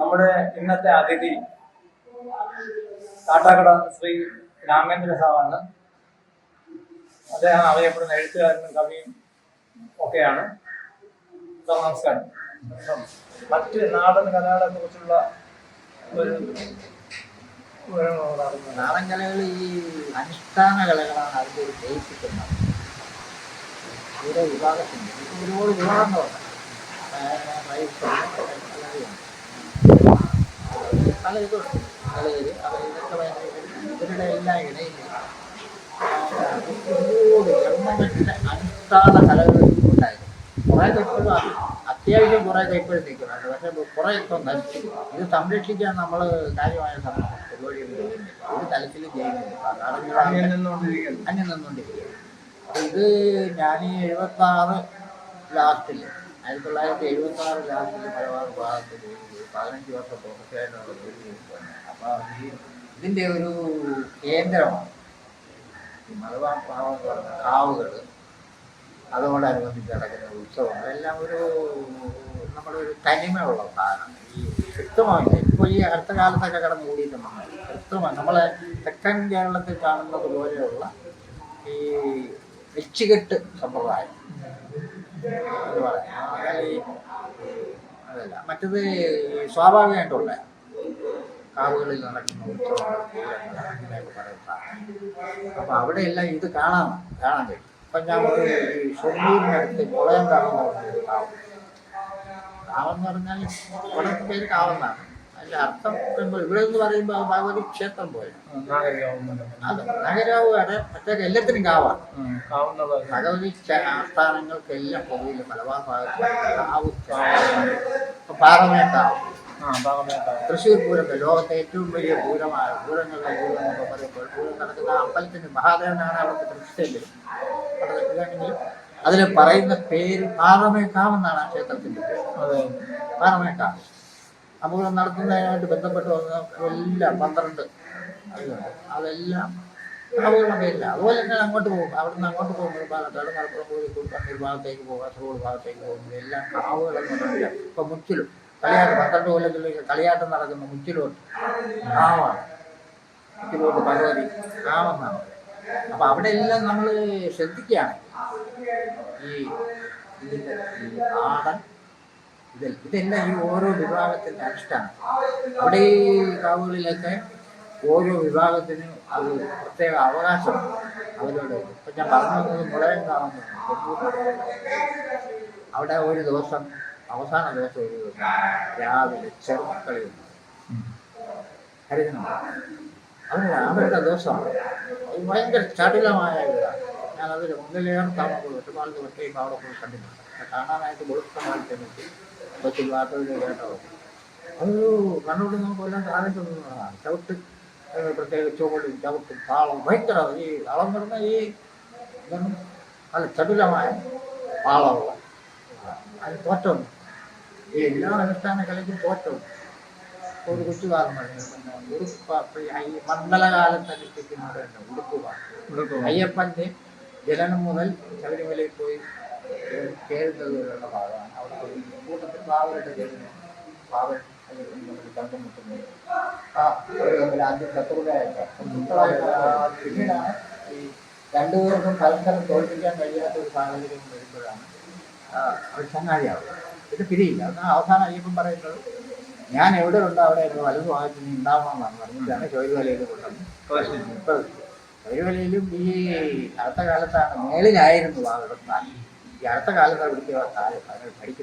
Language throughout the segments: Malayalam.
നമ്മുടെ ഇന്നത്തെ അതിഥി കാട്ടാക്കട ശ്രീ രാമേന്ദ്ര സാവാണ്. അദ്ദേഹം അറിയപ്പെടുന്ന എഴുത്തുകാരനും കവിയും ഒക്കെയാണ്. സാർ നമസ്കാരം. മറ്റ് നാടൻ കലകളെ കുറിച്ചുള്ള ഒരു നാടൻ കലകൾ ഈ അനുഷ്ഠാന കലകളാണ് അതിന്റെ ഒരു ബേസിക്കുന്നത് ഓരോ വിഭാഗത്തിന്റെ ഒരുപാട് വിഭാഗങ്ങളുണ്ട് പല ഇതുണ്ട് കളയര് അവർ ഇതൊക്കെ ഭയങ്കര ഇവരുടെ എല്ലാം ഇടയിൽ എണ്ണമറ്റ അനുഷ്ഠാന ഉണ്ടായിരുന്നു കുറേ ഇപ്പോഴും അത്യാവശ്യം കുറേ ഇപ്പോഴും നിൽക്കുന്നുണ്ട് പക്ഷേ കുറേ ഇപ്പം നശിച്ചു ഇത് സംരക്ഷിക്കാൻ നമ്മൾ കാര്യമായ പരിപാടികൾ ഒരു തലത്തിൽ ചെയ്യുന്നില്ല അന്യം നിന്നുകൊണ്ടിരിക്കുകയാണ് ഇത് ഞാൻ ഈ എഴുപത്തി ആറ് ലാസ്റ്റിൽ ആയിരത്തി തൊള്ളായിരത്തി എഴുപത്തി ആറ് ലാസ്റ്റിൽ മലബാർ ഭാഗത്ത് പോയി പതിനഞ്ച് വർഷം പ്രൊഫഷനായിട്ടുള്ള ജോലി അപ്പോൾ ഇതിന്റെ ഒരു കേന്ദ്രമാണ്. ഈ മലബാർ പാവം പറഞ്ഞ കാവുകൾ അതോടനുബന്ധിച്ച് നടക്കുന്ന ഉത്സവം അതെല്ലാം ഒരു നമ്മുടെ ഒരു തനിമയുള്ള സാധനം. ഈ കൃത്യമായിട്ട് ഇപ്പോൾ ഈ അടുത്ത കാലത്തൊക്കെ കടന്നു കൂടിയിട്ടുണ്ടെന്ന് കൃത്യമായി നമ്മളെ തെക്കൻ കേരളത്തിൽ കാണുന്നത് പോലെയുള്ള ഈ വെച്ചുകെട്ട് സമ്പ്രദായം. എന്ന് പറയാം അതല്ല മറ്റത് സ്വാഭാവികമായിട്ടുള്ള കാവുകളിൽ നടക്കുന്ന അങ്ങനെയൊക്കെ പറയുന്ന അപ്പൊ അവിടെയെല്ലാം ഇത് കാണാൻ കാണാൻ കഴിയും. ഇപ്പം ഞാൻ ഒരു ഷൊർണൂരിനടുത്ത് മുളയം കാവെന്ന് പറഞ്ഞൊരു കാവ്. കാവെന്ന് പറഞ്ഞാൽ ഇവിടുത്തെ പേര് കാവെന്നാണ്. അതിന്റെ അർത്ഥം ഇവിടെ എന്ന് പറയുമ്പോൾ ഭഗവതി ക്ഷേത്രം പോലെ. അത് നഗരാവ് വരെ മറ്റേ എല്ലാത്തിനും കാവാണ് ഭഗവതി ആസ്ഥാനങ്ങൾക്കെല്ലാം പോകില്ല മലബാർ കാവ് പാറമേക്കാവ് തൃശ്ശൂർ പൂരത്തെ ലോകത്തെ ഏറ്റവും വലിയ പൂരമായ പൂരങ്ങളുടെ പൂരം എന്നൊക്കെ പറയുമ്പോൾ പൂരം നടക്കുന്ന അമ്പലത്തിന് മഹാദേവനാണ് അവിടുത്തെ പ്രതിഷ്ഠയിൽ. അവിടെ ഇതാണെങ്കിലും അതിൽ പറയുന്ന പേര് പാറമേക്കാവെന്നാണ് ആ ക്ഷേത്രത്തിന്റെ പേര്. അതെ. പാറമേക്കാവ് അപ്പോൾ നടത്തുന്നതിനായിട്ട് ബന്ധപ്പെട്ട് വന്ന എല്ലാം പന്ത്രണ്ട് അതെല്ലാം അപകടം പേരില്ല അതുപോലെ തന്നെ അങ്ങോട്ട് പോകും. അവിടെ നിന്ന് അങ്ങോട്ട് പോകുമ്പോൾ പാലക്കാട് മലപ്പുറം കോഴിക്കോട് കണ്ണൂർ ഭാഗത്തേക്ക് പോകും കാസർഗോഡ് ഭാഗത്തേക്ക് പോകുമ്പോൾ എല്ലാം കാവുകളെന്ന് പറഞ്ഞാൽ ഇപ്പം മുച്ചിലും കളിയാട്ട് പന്ത്രണ്ട് കൊല്ലത്തിലേക്ക് കളിയാട്ടം നടക്കുന്ന മുച്ചിലോട്ട് കാവാണ്. മുച്ചിലോട്ട് ഭഗവതി കാവെന്നാണ് അപ്പം അവിടെ എല്ലാം നമ്മൾ ശ്രദ്ധിക്കുകയാണ് ഈ ഇതിന്റെ ഈ നാടൻ ഇതിൽ ഇതെല്ലാം ഈ ഓരോ വിഭാഗത്തിന്റെ അനുഷ്ഠാനം അവിടെ ഈ കാവുകളിലൊക്കെ ഓരോ വിഭാഗത്തിനും അത് പ്രത്യേക അവകാശം അവരോട് ഇപ്പം ഞാൻ പറഞ്ഞു വന്നത് മുളയം കാവുന്ന അവിടെ ഒരു ദിവസം അവസാന ദിവസം ഒരു ദിവസം രാവിലെ ചെറുമക്കളിയുണ്ട് ഹരിതനാണ് അത് അവരുടെ ദിവസമാണ് ഭയങ്കര ചടുലമായ ഇതാണ് ഞാനതിൽ ഒന്നിലേറെ തവണ ഒരുപാട് ഒറ്റയും അവിടെ പോയി കണ്ടിട്ടുണ്ട്. കാണാനായിട്ട് വെളുപ്പമായിട്ട് എനിക്ക് കൊച്ചിൽ വാർത്തയിൽ കേട്ടോ. അത് കണ്ണോട്ട് നമുക്ക് എല്ലാം താഴെ ചവിട്ട് പ്രത്യേക ചുവടും ചവിട്ടും താളം ഭയങ്കര ഈ താളം എന്ന് പറഞ്ഞാൽ ഈ നല്ല ചടുലമായ താളമുള്ള. അതിന് തോറ്റം. ഈ എല്ലാ അനുഷ്ഠാന കലയ്ക്കും തോറ്റം. ഒരു പിന്നെ ഉടുപ്പ് ഈ മണ്ഡലകാലത്ത് അനുഷ്ഠിക്കുന്നവരുണ്ട് ഉടുക്കുക അയ്യപ്പന്റെ ജനനം മുതൽ ശബരിമലയിൽ പോയി കേഴുന്നത് വരെയുള്ള ഭാഗമാണ്. അവിടെ പോയി കൂട്ടത്തിൽ ബാബരുടെ ജനനം ബാബൻ കണ്ടുമുട്ടുന്നത് ആ ഒരു തമ്മിൽ ആദ്യം ശത്രുതയായിട്ട് പിന്നീടാണ് ഈ രണ്ടുപേർക്കും പരസ്പരം തോൽപ്പിക്കാൻ കഴിയാത്ത ഒരു സാഹചര്യം വരുമ്പോഴാണ് അവർ ചങ്ങാതിയാവുക. ഇത് പിരിയില്ല. അതാണ് അവസാനം അയ്യപ്പം പറയുന്നത് ഞാൻ എവിടെ ഉണ്ടോ അവിടെ വലതു ഭാഗത്ത് നീ ഉണ്ടാവണമെന്നാണ് പറഞ്ഞിട്ടാണ് ചോരുവലയിൽ കൊണ്ടുവന്നത് ചോരുവലയിലും ഈ അടുത്ത കാലത്താണ് മേളിലായിരുന്നു ആ സ്ഥാനം ഈ അടുത്ത കാലത്ത് അവിടുത്തെ താഴെ പഠിക്ക്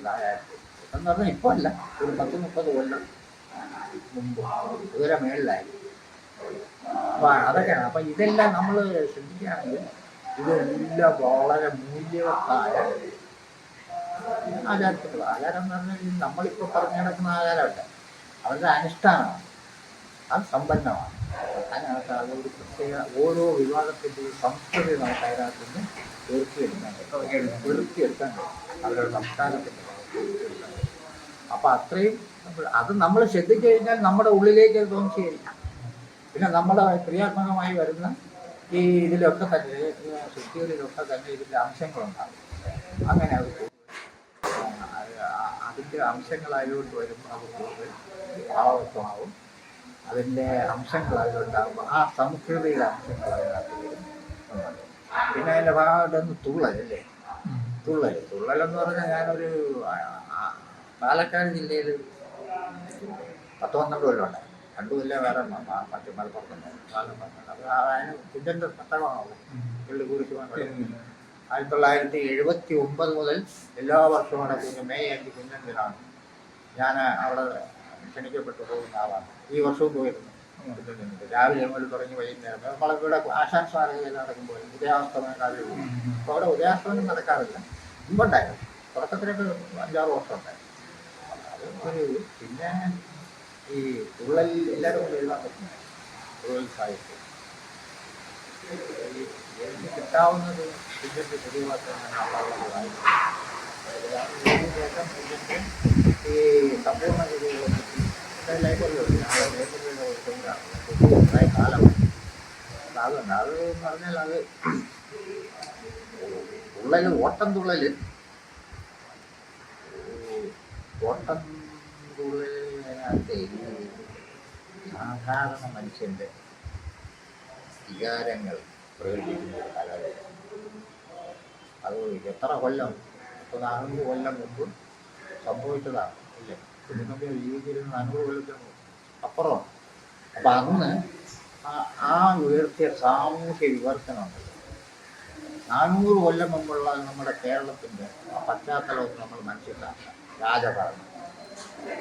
എന്ന് പറഞ്ഞാൽ ഇപ്പോൾ അല്ല. ഒരു പത്ത് മുപ്പത് കൊല്ലം മുമ്പ്. ഇതുവരെ മേളിലായിരുന്നു. അപ്പോൾ അതൊക്കെയാണ്. അപ്പം ഇതെല്ലാം നമ്മൾ ശ്രദ്ധിക്കുകയാണെങ്കിൽ ഇതെല്ലാം വളരെ മൂല്യവത്തായ ആചാരത്തിലുള്ള ആചാരം എന്ന് പറഞ്ഞാൽ നമ്മളിപ്പോൾ പറഞ്ഞു നടക്കുന്ന ആചാരമല്ല. അവരുടെ അനുഷ്ഠാനമാണ്. അത് സമ്പന്നമാണ്. അതിനകത്ത് അതൊരു പ്രത്യേക ഓരോ വിഭാഗത്തിന്റെയും സംസ്കൃതി നമുക്ക് അതിനകത്ത് നിന്ന് കഴിയും തീർച്ചയെടുക്കാൻ കഴിയും അവരുടെ സംസ്കാരത്തിന്റെ അപ്പോൾ അത്രയും അത് നമ്മൾ ശ്രദ്ധിച്ചു കഴിഞ്ഞാൽ നമ്മുടെ ഉള്ളിലേക്ക് അത് തോന്നിച്ചേരിക്കും പിന്നെ നമ്മുടെ ക്രിയാത്മകമായി വരുന്ന ഈ ഇതിലൊക്കെ തന്നെ സൃഷ്ടികളിലൊക്കെ തന്നെ ഇതിന്റെ അംശങ്ങളുണ്ടാകും. അങ്ങനെ അത് അതിന്റെ അംശങ്ങളായതുകൊണ്ട് വരുമ്പോൾ അത് കൂടുതൽ ഭാവത്വമാവും അതിന്റെ അംശങ്ങൾ അതിലുണ്ടാകുമ്പോൾ ആ സംസ്കൃതിയുടെ അംശങ്ങൾ അതിനകത്ത് വരും. പിന്നെ അതിന്റെ ഭാഗമായിട്ടൊന്ന് തുള്ളലല്ലേ? തുള്ളൽ തുള്ളലെന്ന് പറഞ്ഞാൽ ഞാനൊരു പാലക്കാട് ജില്ലയിൽ പത്ത് പന്ത്രണ്ട് കൊല്ലമുണ്ട്. രണ്ടു കൊല്ലം വേറെ മറ്റു മലപ്പുറത്തുണ്ട്. പാലപ്പുറത്തുണ്ട് അത് അതിന് കുഞ്ഞന്റെ പട്ടണമാണ് പുള്ളി കുറിച്ച് ആയിരത്തി തൊള്ളായിരത്തി എഴുപത്തി ഒമ്പത് മുതൽ എല്ലാ വർഷവും നടക്കുന്ന മെയ് അഞ്ച് കുഞ്ഞൻ ദിനമാണ് ഞാൻ അവിടെ ക്ഷണിക്കപ്പെട്ടു പോകുന്ന ആളാണ്. ഈ വർഷവും പോയിരുന്നു. രാവിലെ മുതൽ തുടങ്ങി വൈകുന്നേരം. നമ്മളിവിടെ ആശാൻ സ്മാരകയിൽ നടക്കുമ്പോൾ ഉദയാസ്തമന കാലം. അപ്പോൾ അവിടെ ഉദയാസ്തമനം നടക്കാറില്ല. മുമ്പുണ്ടായിരുന്നു തുടക്കത്തിലൊക്കെ അഞ്ചാറ് വർഷം ഉണ്ടായിരുന്നു. അത് ഒരു പിന്നെ ഈ തുള്ളൽ എല്ലാവരും കൂടെ എഴുതാൻ പറ്റുന്ന തുള്ളൽ സാഹിത്യം എനിക്ക് കിട്ടാവുന്നത് ഇതിന്റെ പുതിയ വാർത്തകളാണ് ഈ സമ്പൂർണ കൃതികളെ കുറേ അതുണ്ട് അത് എന്ന് പറഞ്ഞാൽ അത് തുള്ളൽ ഓട്ടം തുള്ളൽ ഓട്ടം തുള്ളലിനകത്ത് സാധാരണ മനുഷ്യന്റെ വികാരങ്ങൾ പ്രകടിപ്പിക്കുന്ന കലാരൂപം. അത് എത്ര കൊല്ലം നാനൂറ് കൊല്ലം മുമ്പ് സംഭവിച്ചതാണ് ഇല്ലേ? കുഞ്ഞുനമ്പി ജീവിച്ചിരുന്ന നാനൂറ് കൊല്ലത്തിന് അപ്പുറം. അപ്പം അന്ന് ആ- ഉയർത്തിയ സാമൂഹ്യ വിവർത്തനം നാനൂറ് കൊല്ലം മുമ്പുള്ള നമ്മുടെ കേരളത്തിന്റെ ആ പശ്ചാത്തലം നമ്മൾ മനസ്സിലാക്കാം രാജഭരണം.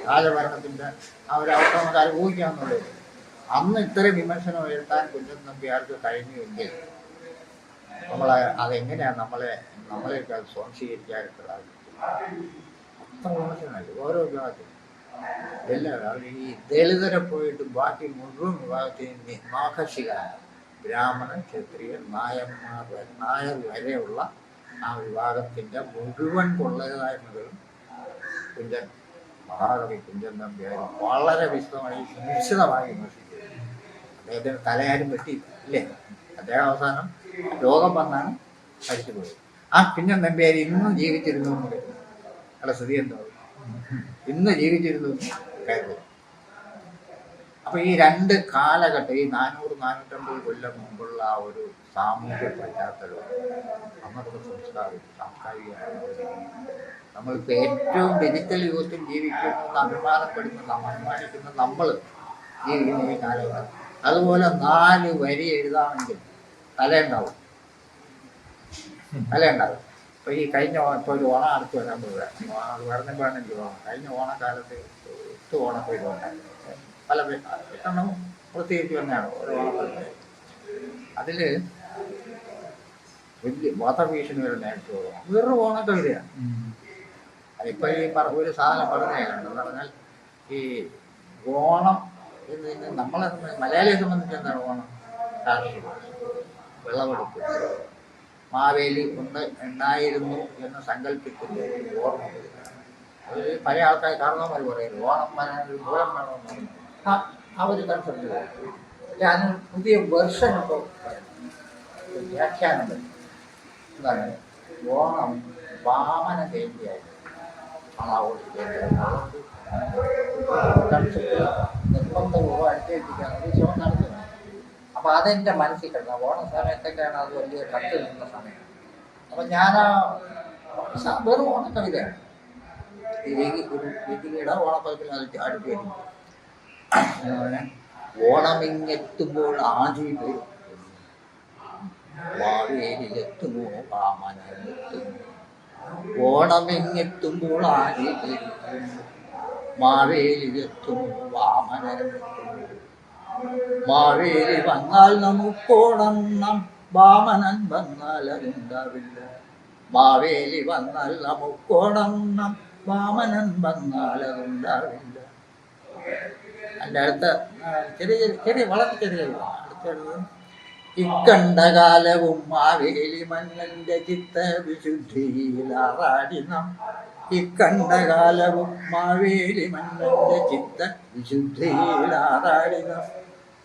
രാജഭരണത്തിന്റെ ആ ഒരു അവസ്ഥ നമുക്ക് അനുഭവിക്കാമെന്നുള്ളത് അന്ന് ഇത്രയും വിമർശനം ഉയർത്താൻ കുഞ്ഞൻ നമ്പ്യാർക്ക് കഴിഞ്ഞുവെങ്കിൽ നമ്മൾ അതെങ്ങനെയാണ് നമ്മളെ നമ്മളെയൊക്കെ അത് സ്വാംശീകരിക്കാനായിട്ട് സാധിക്കും? അത്ര വിമർശനമല്ല? ഓരോ വിഭാഗത്തിലും. എല്ലാവരും ഈ ദളിതരെ പോയിട്ട് ബാക്കി മുഴുവൻ വിഭാഗത്തെയും മാഹർഷികളാണ് ബ്രാഹ്മണൻ ക്ഷത്രിയൻ നായന്മാർ നായർ വരെയുള്ള ആ വിഭാഗത്തിന്റെ മുഴുവൻ കൊള്ളരുതായ്മകളും കുഞ്ചൻ മഹാകവി കുഞ്ചൻ നമ്പ്യാർ വളരെ വിശദമായി നിശ്ചിതമായി വിമർശിച്ചു അദ്ദേഹത്തിന് തലയാരും പറ്റിയില്ലേ അദ്ദേഹം അവസാനം രോഗം വന്നാണ് മരിച്ചുപോയത്. ആ കുഞ്ഞൻ നമ്പ്യാർ ഇന്നും ജീവിച്ചിരുന്നു എന്ന് കരുതുന്നു. സ്ഥിതി എന്താവും ഇന്ന് ജീവിച്ചിരുന്നു കരുതുന്നു അപ്പൊ ഈ രണ്ട് കാലഘട്ടം ഈ നാനൂറ് നാനൂറ്റമ്പത് കൊല്ലം മുമ്പുള്ള ആ ഒരു സാമൂഹ്യ പശ്ചാത്തലവും അന്നത്തെ സംസ്കാരം സാംസ്കാരിക നമ്മളിപ്പോൾ ഏറ്റവും ഡിജിറ്റൽ യുഗത്തിൽ ജീവിക്കുന്നു അഭിമാനപ്പെടുന്ന അഭിമാനിക്കുന്ന നമ്മൾ ജീവിക്കുന്ന ഈ കാലഘട്ടം. അതുപോലെ നാല് വരി എഴുതാമെങ്കിൽ തലയുണ്ടാവും. തലയുണ്ടാവും. ഇപ്പൊ ഈ കഴിഞ്ഞ ഇപ്പൊ ഒരു ഓണം അടുത്ത് വരാൻ പോവുക വരുന്നപ്പോഴാണെങ്കിൽ ഓണം കഴിഞ്ഞ ഓണക്കാലത്ത് എട്ട് ഓണം ഉണ്ടായിരുന്നു പല എട്ടെണ്ണം പ്രത്യേകിച്ച് തന്നെയാണ് ഒരു ഓണപ്പേര് അതിൽ വലിയ വധഭീഷണി വരെ നേരിട്ട് പോകും വെറും ഓണക്കവിതയാണ് ഇപ്പൊ ഈ പറ ഒരു സാധനം പറഞ്ഞു പറഞ്ഞാൽ ഈ ഓണം എന്ന് നമ്മളെ മലയാളിയെ സംബന്ധിച്ച് എന്താണ് ഓണം? കാർഷികം. വിളവെടുപ്പ് മാവേലി ഒന്ന് ഉണ്ടായിരുന്നു എന്ന് സങ്കല്പിക്കുന്ന ഒരു ഓർമ്മ വരിക. പല ആൾക്കാർ കാരണവന്മാർ പറയുന്നത് ഓണം വരാനൊരു ഓണം വേണമെന്ന് പറയുന്നത് ആ ഒരു കൺസെപ്റ്റ് ഞാൻ പുതിയ വെർഷൻ ഇപ്പോൾ വ്യാഖ്യാനം. എന്താണ്? ഓണം വാമന ജയന്തിയായിരുന്നു. അതുകൊണ്ട് കൺസെപ്റ്റ് നിർബന്ധപൂർവം ഒരു അപ്പോൾ അതെന്റെ മനസ്സിൽ കിടന്നു. ഓണ സമയത്തൊക്കെയാണ് അത് വലിയ കത്ത് നിന്ന സമയം? അപ്പം ഞാൻ ആ വെറും ഓണക്കവിതയാണ് വിധിയുടെ ഓണപ്പതിപ്പിൽ അടുത്ത് വരും ഓണമിങ്ങെത്തുമ്പോൾ ആദ്യം വരും വാവേലിലെത്തുമോ വാമനെത്തുമോ ഓണമിങ്ങെത്തുമ്പോൾ ആദ്യം വരും മാവേലിലെത്തുമോ വാമനെത്തുമോ മാവേലി വന്നാൽ നമുക്കോണം വാമനൻ വന്നാൽ അതുണ്ടാവില്ല മാവേലി വന്നാൽ നമുക്കോണം വാമനൻ വന്നാൽ അതുണ്ടാവില്ല അതിന്റെ അടുത്ത ചെറിയ ചെറിയ വളരെ ചെറിയ അടുത്തത് ഇക്കണ്ട കാലവും മാവേലി മന്നന്റെ ചിത്ത വിശുദ്ധിയിലാറാടി നാം. ഇക്കണ്ട മാവേലി മന്നന്റെ ചിത്ത വിശുദ്ധിയിലാറാടി നാം.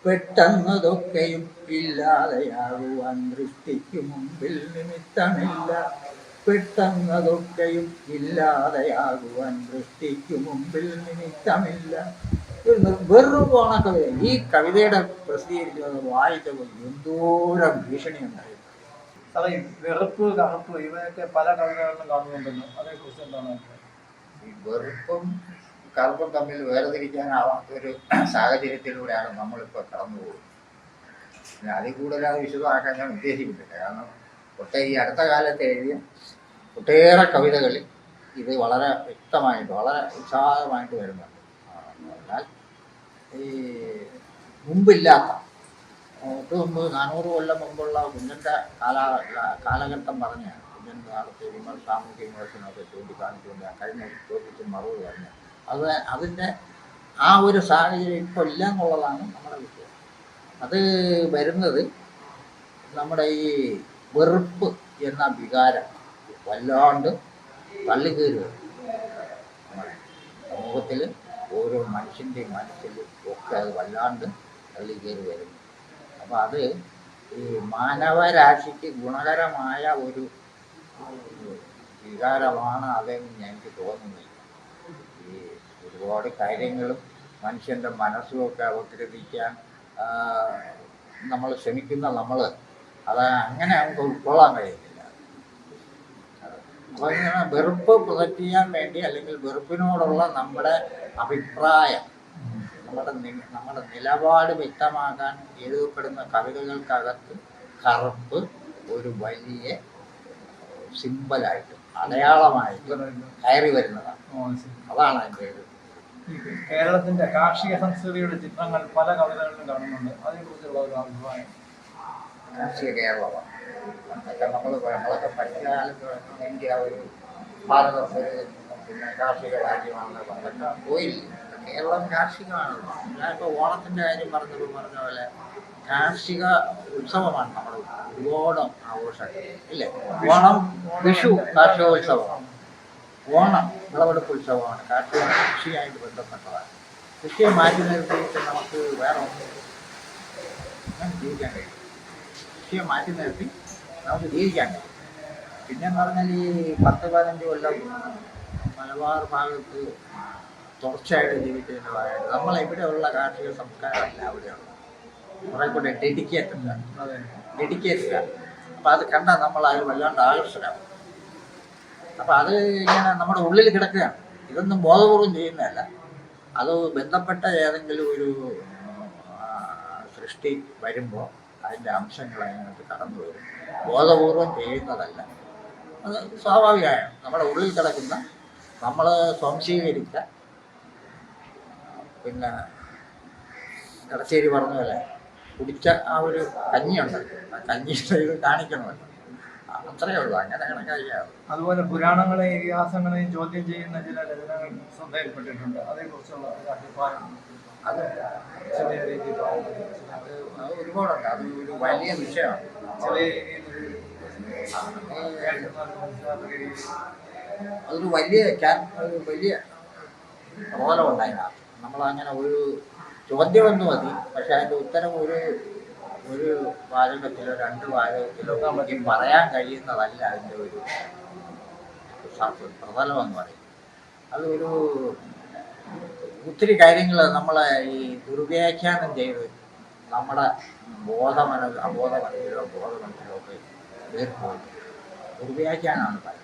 പെട്ടെന്നതൊക്കെയും ഇല്ലാതെയാകുവാൻ ദൃഷ്ടിക്കു മുമ്പിൽ നിമിത്തമില്ല. പെട്ടെന്നതൊക്കെയും ഇല്ലാതെയാകുവാൻ ദൃഷ്ടിക്കു മുമ്പിൽ നിമിത്തമില്ല. വെറും പോണ കവിത ഈ കവിതയുടെ പ്രസിദ്ധീകരിക്കുന്നത് വായിച്ചപ്പോൾ എന്തോരം ഭീഷണി ഉണ്ടായിരുന്നു സാറേ വെറുപ്പ് കറുപ്പ് ഇവയൊക്കെ പല കവിതകളിലും കാണുന്നുണ്ടല്ലോ. അതേക്കുറിച്ച് എന്താണ്? ഈ വെറുപ്പും കറുപ്പും തമ്മിൽ വേർതിരിക്കാനാവാത്ത ഒരു സാഹചര്യത്തിലൂടെയാണ് നമ്മളിപ്പോൾ കടന്നു പോകുന്നത്. പിന്നെ അതിൽ കൂടുതൽ അത് വിശദമാക്കാൻ ഞാൻ ഉദ്ദേശിക്കുന്നില്ല. കാരണം ഒട്ടേ ഈ അടുത്ത കാലത്ത് എഴുതിയ ഒട്ടേറെ കവിതകളിൽ ഇത് വളരെ വ്യക്തമായിട്ട് വളരെ ഉത്സാഹമായിട്ട് വരുന്നുണ്ട്. എന്നാൽ ഈ മുമ്പില്ലാത്ത ഒട്ട് മുമ്പ് നാനൂറ് കൊല്ലം മുമ്പുള്ള കുഞ്ഞന്റെ കാല കാലഘട്ടം പറഞ്ഞാണ് കുഞ്ഞൻ കാലത്ത് വിമർശാമൂഹ്യ വിമർശനമൊക്കെ ചൂണ്ടിക്കാണിച്ചുകൊണ്ട് കഴിഞ്ഞ ചോദ്യത്തിന് മറുപടി പറഞ്ഞു അത് അതിന്റെ ആ ഒരു സാഹചര്യം ഇപ്പോൾ ഇല്ല എന്നുള്ളതാണ് നമ്മുടെ വിഷയം. അത് വരുന്നത് നമ്മുടെ ഈ വെറുപ്പ് എന്ന വികാരം വല്ലാണ്ട് നമ്മുടെ സമൂഹത്തിൽ ഓരോ മനുഷ്യന്റെയും മനസ്സിൽ ഒക്കെ അത് വല്ലാണ്ട് തള്ളിക്കയറി വരുന്നു അപ്പോൾ അത് ഈ മാനവരാശിക്ക് ഗുണകരമായ ഒരു വികാരമാണ് അതെന്ന് എനിക്ക് തോന്നുന്നില്ല. ഒരുപാട് കാര്യങ്ങളും മനുഷ്യന്റെ മനസ്സുമൊക്കെ അവഗ്രഹിക്കാൻ നമ്മൾ ശ്രമിക്കുന്ന നമ്മൾ അത് അങ്ങനെ നമുക്ക് ഉൾക്കൊള്ളാൻ കഴിയുന്നില്ല. അപ്പോൾ ഇങ്ങനെ വെറുപ്പ് പ്രൊജക്റ്റ് വേണ്ടി അല്ലെങ്കിൽ വെറുപ്പിനോടുള്ള നമ്മുടെ അഭിപ്രായം നമ്മുടെ നമ്മുടെ നിലപാട് വ്യക്തമാക്കാൻ എഴുതപ്പെടുന്ന കവിതകൾക്കകത്ത് കറുപ്പ് ഒരു വലിയ സിമ്പലായിട്ട് അടയാളമായിട്ട് കയറി വരുന്നതാണ്. അതാണ് അതിന്റെ ഈ കേരളത്തിന്റെ കാർഷിക സംസ്കൃതിയുടെ ചിത്രങ്ങൾ പല കവിതകളിലും കാണുന്നുണ്ട്. അതിനെക്കുറിച്ചുള്ള ഒരു അഭിപ്രായം. കാർഷിക കേരളമാണ്. കാർഷിക കേരളം കാർഷികമാണല്ലോ. ഞാനിപ്പോൾ ഓണത്തിന്റെ കാര്യം പറഞ്ഞപ്പോൾ പറഞ്ഞ പോലെ കാർഷിക ഉത്സവമാണ് നമ്മൾ ഒരുപാട് ആഘോഷങ്ങൾ. ഇല്ലേ? ഓണം വിഷു കാർഷിക ഉത്സവമാണ് ഓണം വിളവെടുപ്പ് ഉത്സവമാണ് കാർഷിക കൃഷിയായിട്ട് ബന്ധപ്പെട്ടതാണ്. കൃഷിയെ മാറ്റി നിർത്തിയിട്ട് നമുക്ക് വേറെ ഒന്നും ജീവിക്കാൻ കഴിയും കൃഷിയെ മാറ്റി നിർത്തി നമുക്ക് ജീവിക്കാൻ കഴിയും. പിന്നെന്ന് പറഞ്ഞാൽ ഈ പത്ത് പതിനഞ്ച് കൊല്ലം മലബാർ ഭാഗത്ത് തുടർച്ചയായിട്ട് ജീവിച്ചതിന് നമ്മൾ ഇവിടെയുള്ള കാർഷിക സംസ്കാരമല്ല അവിടെയുള്ള കുറെ കൂടെ ഡെഡിക്കേറ്റഡ് ഡെഡിക്കേറ്റഡ് അപ്പം അത് കണ്ടാൽ നമ്മൾ അത് വല്ലാണ്ട് ആകർഷകരാകും അപ്പം അത് ഇങ്ങനെ നമ്മുടെ ഉള്ളിൽ കിടക്കുകയാണ്. ഇതൊന്നും ബോധപൂർവം ചെയ്യുന്നതല്ല. അത് ബന്ധപ്പെട്ട ഏതെങ്കിലും ഒരു സൃഷ്ടി വരുമ്പോൾ അതിന്റെ അംശങ്ങൾ അതിനകത്ത് കടന്നു വരും. ബോധപൂർവം ചെയ്യുന്നതല്ല. അത് സ്വാഭാവികമാണ്. നമ്മുടെ ഉള്ളിൽ കിടക്കുന്ന നമ്മൾ സ്വാംശീകരിച്ച പിന്നെ കടച്ചേരി പറഞ്ഞ പോലെ കുടിച്ച ആ ഒരു കഞ്ഞിയുണ്ട് ആ കഞ്ഞിയുടെ ഇത് കാണിക്കണമല്ലോ. അത്രയേ ഉള്ളൂ. അങ്ങനെ. അതുപോലെ പുരാണങ്ങളെയും ഇതിഹാസങ്ങളെയും ചോദ്യം ചെയ്യുന്ന ചില രചനകൾ ശ്രദ്ധയിൽപ്പെട്ടിട്ടുണ്ട്. അതേക്കുറിച്ചുള്ള ഒരു അഭിപ്രായം അത് ചെറിയ രീതിയിൽ അത് അത് ഒരുപാടുണ്ട്. അത് ഒരു വലിയ വിഷയമാണ്. ചെറിയ രീതിയിൽ അതൊരു വലിയ ഒരു വലിയ റോലമുണ്ട് അതിനകത്ത് നമ്മളങ്ങനെ ഒരു ചോദ്യം ഒന്ന് മതി. പക്ഷെ അതിന്റെ ഉത്തരം ഒരു ഒരു വാചകത്തിലോ രണ്ട് വാചകത്തിലോ നമുക്ക് പറയാൻ കഴിയുന്നതല്ല അതിന്റെ ഒരു പ്രതലം എന്ന് പറയും. അതൊരു ഒത്തിരി കാര്യങ്ങൾ നമ്മളെ ഈ ദുർവ്യാഖ്യാനം ചെയ്ത് നമ്മുടെ ബോധമന അബോധ മനസ്സിലോ ബോധ മനസ്സിലോ ഒക്കെ ഏർപ്പെടും ദുർവ്യാഖ്യാനമാണ് പറയുന്നത്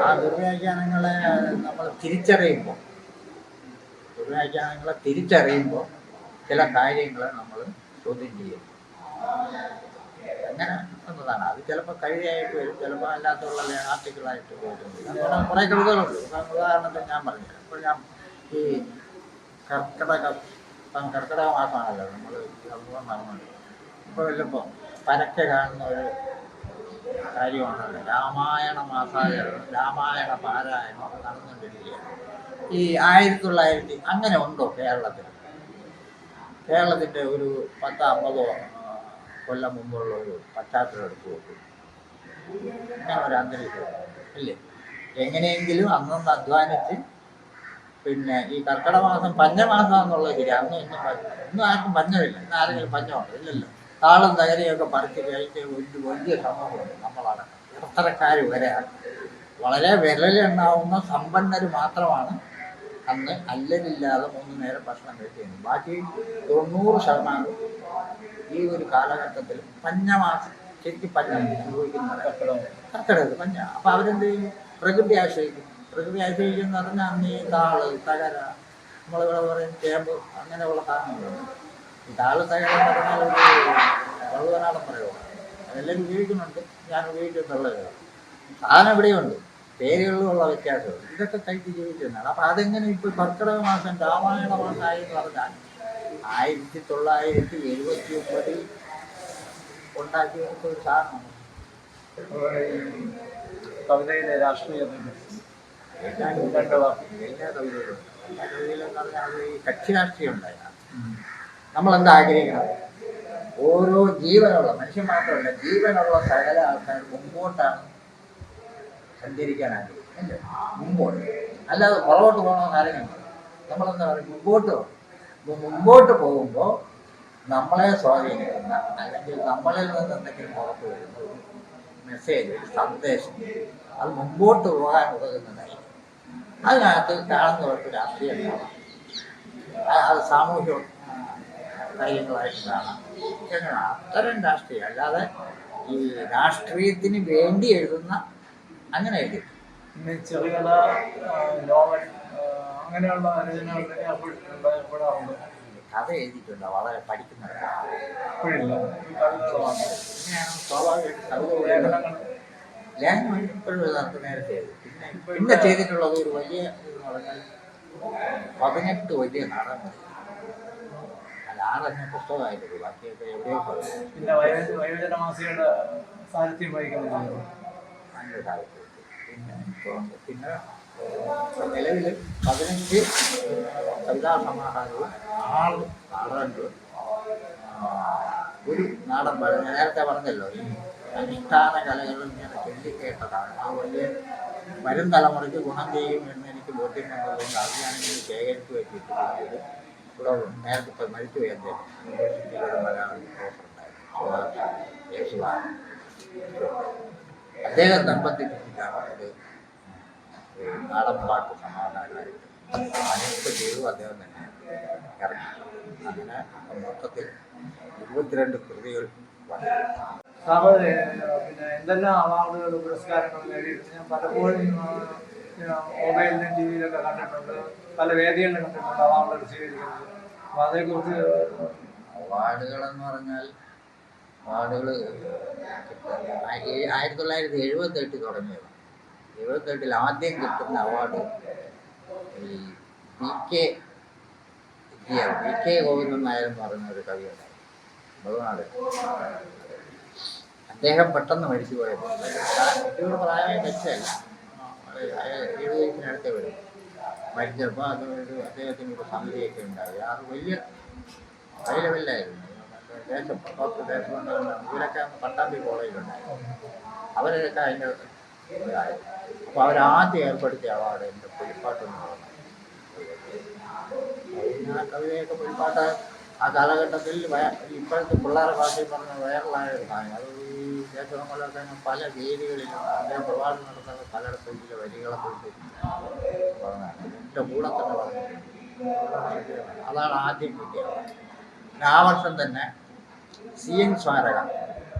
ആ ദുർവ്യാഖ്യാനങ്ങളെ നമ്മൾ തിരിച്ചറിയുമ്പോൾ ദുർവ്യാഖ്യാനങ്ങളെ തിരിച്ചറിയുമ്പോൾ ചില കാര്യങ്ങൾ നമ്മൾ ചോദ്യം ചെയ്യും അങ്ങനെ എന്നതാണ്. അത് ചിലപ്പോൾ കഴിയായിട്ട് വരും ചിലപ്പോൾ അല്ലാത്തുള്ള ആർട്ടിക്കിളായിട്ട് വരും അങ്ങനെ കുറേ കവിതകളുണ്ട്. ഉദാഹരണത്തിന് ഞാൻ പറഞ്ഞു ഇപ്പോൾ ഞാൻ ഈ കർക്കിടക കർക്കിടക മാസമാണല്ലോ. നമ്മൾ അഭിമുഖം നടന്നത് ഇപ്പോൾ വല്ലപ്പോൾ പരക്കെ കാണുന്ന ഒരു കാര്യമാണ് രാമായണ മാസാചരണം രാമായണ പാരായണം നടന്നുകൊണ്ടിരിക്കുകയാണ്. ഈ ആയിരത്തി തൊള്ളായിരത്തി അങ്ങനെ ഉണ്ടോ കേരളത്തിൽ? കേരളത്തിന്റെ ഒരു പത്ത് അമ്പതോ കൊല്ലം മുമ്പുള്ള ഒരു പശ്ചാത്തലം എടുത്തു നോക്കും. അങ്ങനെ ഒരു അന്തരീക്ഷം അല്ലേ എങ്ങനെയെങ്കിലും അന്നൊന്ന് അധ്വാനിച്ച് പിന്നെ ഈ കർക്കിടക മാസം പഞ്ഞമാസം എന്നുള്ളത് ശരി അന്നും ഇന്നും ഇന്നും ആർക്കും പഞ്ഞമില്ല. ഇന്ന് ആരെങ്കിലും പഞ്ഞമുണ്ട്? ഇല്ലല്ലോ. താളും തകരയൊക്കെ പറിച്ച് കഴിച്ച് ഒരു വലിയ സമൂഹമുണ്ട് നമ്മളടക്കം ഇടത്തരക്കാർ വരെ. വളരെ വിരലെണ്ണാവുന്ന സമ്പന്നർ മാത്രമാണ് അന്ന് അല്ലലില്ലാതെ മൂന്ന് നേരം ഭക്ഷണം കഴിക്കുന്നു ബാക്കി തൊണ്ണൂറ് ശതമാനം ഈ ഒരു കാലഘട്ടത്തിൽ പഞ്ഞമാസം ശരിക്കും പഞ്ഞ കർക്കിടകം കർക്കിടകത്ത് പഞ്ഞ. അപ്പം അവരെന്ത് ചെയ്യും? പ്രകൃതി ആശ്രയിക്കും. പ്രകൃതി ആശ്രയിക്കുന്ന പറഞ്ഞാൽ അന്ന് താൾ തകര നമ്മളിവിടെ പറയും ചേമ്പ് അങ്ങനെയുള്ള സാധനങ്ങളുണ്ട്. ഈ താൾ തകര എന്ന് പറഞ്ഞാൽ ഒരു വള്ളുവനാടൻ പറയുമോ അതെല്ലാം ഉപയോഗിക്കുന്നുണ്ട്. ഞാൻ ഉപയോഗിക്കുന്നുള്ളത് സാധനം ഇവിടെയുണ്ട്. പേരുകളിലുള്ള വ്യത്യാസമുണ്ട്. ഇതൊക്കെ കഴിച്ച് ജീവിച്ചിരുന്നാണ് അപ്പം അതെങ്ങനെ ഇപ്പോൾ കർക്കിടക മാസം രാമായണ മാസമായി എന്ന് പറഞ്ഞാൽ ആയിരത്തി തൊള്ളായിരത്തി എഴുപത്തി ഒമ്പതിൽ ഉണ്ടാക്കി ഒരു സാധനമാണ്. കവിതയിലെ രാഷ്ട്രീയ രണ്ട് വാക്ക് എല്ലാ കവിതയിലും എല്ലാ കവിതയിലും പറഞ്ഞാൽ അത് ഈ കക്ഷി രാഷ്ട്രീയം ഉണ്ടായിരുന്നു നമ്മളെന്താ ആഗ്രഹിക്കണം? ഓരോ ജീവനുള്ള മനുഷ്യൻ മാത്രമല്ല ജീവനുള്ള സകല ആൾക്കാർ മുമ്പോട്ടാണ് സഞ്ചരിക്കാൻ ആഗ്രഹിക്കുന്നത് അല്ലേ? മുമ്പോട്ട്. അല്ലാതെ പുറകോട്ട് പോകണമെന്ന് ആരെങ്കിലും നമ്മളെന്താ പറയുക? മുമ്പോട്ട് മുമ്പോട്ട് പോകുമ്പോൾ നമ്മളെ സ്വാധീനിക്കുന്ന അല്ലെങ്കിൽ നമ്മളിൽ നിന്ന് എന്തെങ്കിലും പുറത്ത് വരുന്ന ഒരു മെസ്സേജ് സന്ദേശം അത് മുമ്പോട്ട് പോകാൻ ഉതകുന്നതായി അതിനകത്ത് കാണുന്നവർക്ക് രാഷ്ട്രീയം കാണാം. അത് സാമൂഹ്യ കാര്യങ്ങളായിട്ട് കാണാം. അത്തരം രാഷ്ട്രീയം. അല്ലാതെ ഈ രാഷ്ട്രീയത്തിന് വേണ്ടി എഴുതുന്ന അങ്ങനെ എഴുതി പിന്നെ ചെറുകഥ ആ, നോവൽ ആ, അങ്ങനെയുള്ള രചനകളിൽ ഏർപ്പെട്ടിട്ടുണ്ട് ഏർപ്പെടാറുണ്ട് കഥ എഴുതിയിട്ടുണ്ട് വളരെ പഠിക്കുന്നവരാണ് ലേഖനം ഇപ്പോഴും എഴുതാറുണ്ട് നേരത്തെ. പിന്നെ പിന്നെ ചെയ്തിട്ടുള്ളത് ഒരു വലിയ എന്ന് പറഞ്ഞാൽ പതിനെട്ട് വലിയ നാടകം അല്ല ആറെണ്ണ പുസ്തകമായിട്ടുള്ളൂ ബാക്കിയൊക്കെ എവിടെയോ പിന്നെ വയോജ വയോജന മാസികയുടെ സാഹിത്യം താല്പര്യം പിന്നെ ഇപ്പോൾ പിന്നെ നിലവിൽ പതിനഞ്ച് കവിതാ സമാഹാരവും ആറ് ഒരു നാടൻ നേരത്തെ പറഞ്ഞല്ലോ അനുഷ്ഠാന കലകൾ ഇങ്ങനെ ചൊല്ലിക്കേട്ടതാണ്. ആ വലിയ വരും തലമുറയ്ക്ക് ഗുണം ചെയ്യും എന്ന് എനിക്ക് ബോധ്യം വന്നതുകൊണ്ട് അത് ഞാൻ ശേഖരിച്ചു വെച്ചിട്ടുണ്ട് ഇവിടെ നേരത്തെ ഇപ്പം മരിച്ചു പോയി അദ്ദേഹം. യൂണിവേഴ്സിറ്റിയിലൊരു ഓഫർ ഉണ്ടായിരുന്നു. യേശുദാസ് അദ്ദേഹം ദമ്പതിപ്പിച്ചിട്ടാണ് ഒരു ഒരു നാടൻ പാട്ട് സമാധാനമായിട്ട് അനേക ചെയ്തു അദ്ദേഹം തന്നെ ഇറങ്ങി അങ്ങനെ മൊത്തത്തിൽ ഇരുപത്തിരണ്ട് കൃതികൾ സാറ് പിന്നെ എന്തെല്ലാം അവാർഡുകൾ പുരസ്കാരങ്ങൾ നേടിയിട്ടുണ്ട് ഞാൻ പലപ്പോഴും മൊബൈലിലും ടി വിയിലൊക്കെ കണ്ടിട്ടുണ്ട്. പല വേദികളിലും കണ്ടിട്ടുണ്ട് അവാർഡുകൾ സ്വീകരിക്കുന്നത്. അപ്പോൾ അതേക്കുറിച്ച് അവാർഡുകൾ എന്ന് പറഞ്ഞാൽ അവാർഡുകൾ ആയിരത്തി തൊള്ളായിരത്തി എഴുപത്തെട്ടിൽ തുടങ്ങിയത് എഴുപത്തെട്ടിൽ ആദ്യം കിട്ടുന്ന അവാർഡ് ഈ P K P K Govindan Nair എന്ന് പറയുന്ന ഒരു കവിയുണ്ട്. ബഹുനാട് അദ്ദേഹം പെട്ടെന്ന് മരിച്ചു പോയത് എനിക്കൊരു പ്രായമായി വെച്ചല്ല എഴുപത് വയസ്സിനടുത്ത് വരും മരിച്ചപ്പോൾ അത് അദ്ദേഹത്തിന് ഒരു സമിതിയൊക്കെ ഉണ്ടായി. അത് വലിയ ഹൈ ലെവലിലായിരുന്നു. ദേശം പത്ത് ദേശം ഇവരൊക്കെ പട്ടാമ്പി കോളേജിലുണ്ടായിരുന്നു. അവരൊക്കെ അതിന്റെ ഇതായിരുന്നു. അപ്പോൾ അവരാദ്യം ഏർപ്പെടുത്തിയ അവാർഡ് എന്റെ പുലിപ്പാട്ട് എന്ന് പറഞ്ഞു പിന്നെ ആ കവിതയൊക്കെ പുലിപ്പാട്ട് ആ കാലഘട്ടത്തിൽ ഇപ്പോഴത്തെ പിള്ളേരെ ഭാഷയിൽ പറഞ്ഞ വൈറലായ ഒരു സാധനം. അത് ഈ ദേശങ്ങളൊക്കെ പല വേദികളിലും അദ്ദേഹം പ്രഭാതം നടത്തുന്ന പലയിടത്തും ചില വരികളെ കുറിച്ച് പറഞ്ഞതാണ്. എന്റെ കൂടെ തന്നെ പറഞ്ഞു അതാണ് ആദ്യം കിട്ടിയത് പിന്നെ ആ വർഷം തന്നെ സി എൻ സ്മാരക.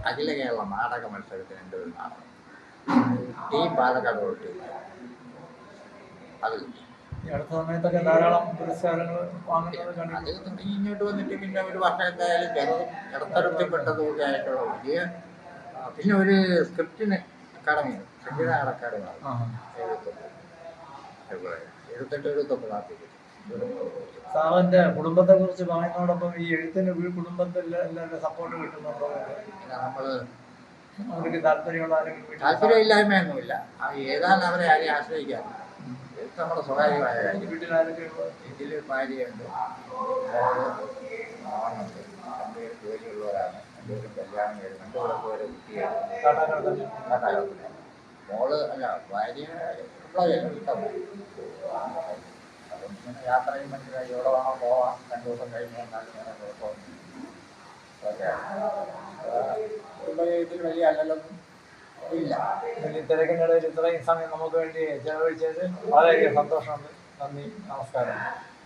അഖില കേരള നാടക മത്സരത്തിന് എന്റെ ഒരു നാടകം. ടീം പാലക്കാട് തൊട്ട് അത് കിട്ടി. അടുത്ത സമയത്തൊക്കെ ധാരാളം പുരസ്കാരങ്ങൾ വാങ്ങുന്നത് കണ്ടിട്ടുണ്ട്. അത് ഇങ്ങോട്ട് വന്നിട്ട് പിന്നെ ഒരു വർഷം എന്തായാലും ചെറുതും ഇടത്തരത്തിൽപ്പെട്ടതുമൊക്കെ ആയിട്ടുള്ള വലിയ പിന്നെ ഒരു സ്ക്രിപ്റ്റിന് അക്കാഡമി സംഗീത അക്കാഡമി എഴുപത്തെട്ട് എഴുപത്തെട്ട് എഴുപത്തൊമ്പത് ആർട്ടിക്കൽ സാറിന്റെ കുടുംബത്തെ കുറിച്ച് പറയുന്നതോടൊപ്പം ഈ എഴുത്തിന് കുടുംബത്തിൽ എല്ലാവരുടെ സപ്പോർട്ട് കിട്ടുന്നുണ്ടോ? അവർക്ക് താല്പര്യമുള്ള ആരെങ്കിലും താല്പര്യമില്ലായ്മയൊന്നുമില്ല. ഏതാണ് അവരെ ആരെയും ആശ്രയിക്കാൻ നമ്മുടെ സ്വകാര്യമായ കാര്യം. വീട്ടിൽ ആരൊക്കെ ഇതിൽ ഭാര്യയുണ്ട്. മോൾ മോനുണ്ട് രണ്ടുപേരും ജോലിയുള്ളവരാണ്. രണ്ടുപേരും കല്യാണം കഴിഞ്ഞു രണ്ടുപേർക്ക് വരെ കുട്ടിയാണ്. മോൾ അല്ല ഭാര്യ ഇങ്ങനെ യാത്ര ചെയ്യുമ്പോൾ എവിടെ വേണോ പോവാം. രണ്ടു ദിവസം കഴിഞ്ഞ് വന്നാലും വേറെ തിരക്കിനിടയിൽ ഇത്രയും സമയം നമുക്ക് വേണ്ടി ചെലവഴിച്ചത് വളരെയധികം സന്തോഷമുണ്ട്. നന്ദി. നമസ്കാരം.